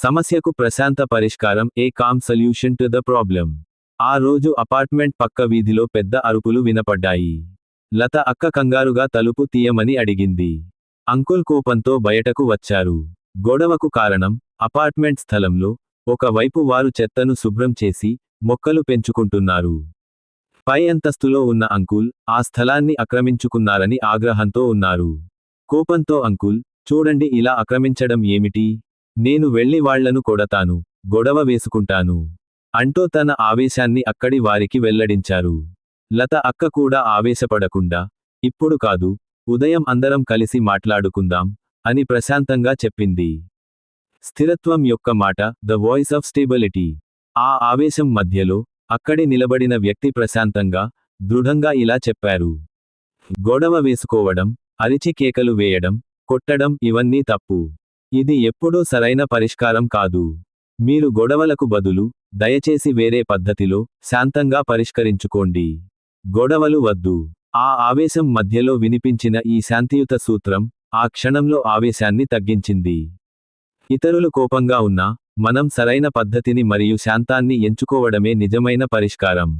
సమస్యకు ప్రశాంత పరిష్కారం a calm solution to the problem ఆ రోజు అపార్ట్మెంట్ పక్క వీధిలో పెద్ద అరుపులు వినపడ్డాయి. లత అక్క కంగారుగా తలుపు తీయమని అడిగింది. అంకుల్ కోపంతో బయటకు వచ్చారు. గొడవకు కారణం అపార్ట్మెంట్ స్థలంలో ఒకవైపు వారు చెత్తను శుభ్రం చేసి మొక్కలు పెంచుకుంటున్నారు. పై అంతస్తులో ఉన్న అంకుల్ ఆ స్థలాన్ని ఆక్రమించుకున్నారని ఆగ్రహంతో ఉన్నారు. కోపంతో అంకుల్ చూడండి ఇలా ఆక్రమించడం ఏమిటి? నేను వెళ్ళి వాళ్ళను కొడతాను గొడవ వేసుకుంటాను. అంటూ తన ఆవేశాన్ని అక్కడి వారికి వెల్లడించారు. లత అక్క కూడా ఆవేశపడకుండా ఇప్పుడు కాదు ఉదయం అందరం కలిసి మాట్లాడుకుందాం అని ప్రశాంతంగా చెప్పింది. స్థిరత్వం యొక్క మాట ద వాయిస్ ఆఫ్ స్టేబిలిటీ. ఆ ఆవేశం మధ్యలో అక్కడి నిలబడిన వ్యక్తి ప్రశాంతంగా దృఢంగా ఇలా చెప్పారు. గొడవ వేసుకోవడం అరిచి కేకలు వేయడం కొట్టడం ఇవన్నీ తప్పు. ఇది ఎప్పుడూ సరైన పరిష్కారం కాదు. మీరు గొడవలకు బదులు దయచేసి వేరే పద్ధతిలో శాంతంగా పరిష్కరించుకోండి. గొడవలు వద్దు. ఆ ఆవేశం మధ్యలో వినిపించిన ఈ శాంతియుత సూత్రం ఆ క్షణంలో ఆవేశాన్ని తగ్గించింది. ఇతరులు కోపంగా ఉన్నా మనం సరైన పద్ధతిని మరియు శాంతాన్ని ఎంచుకోవడమే నిజమైన పరిష్కారం.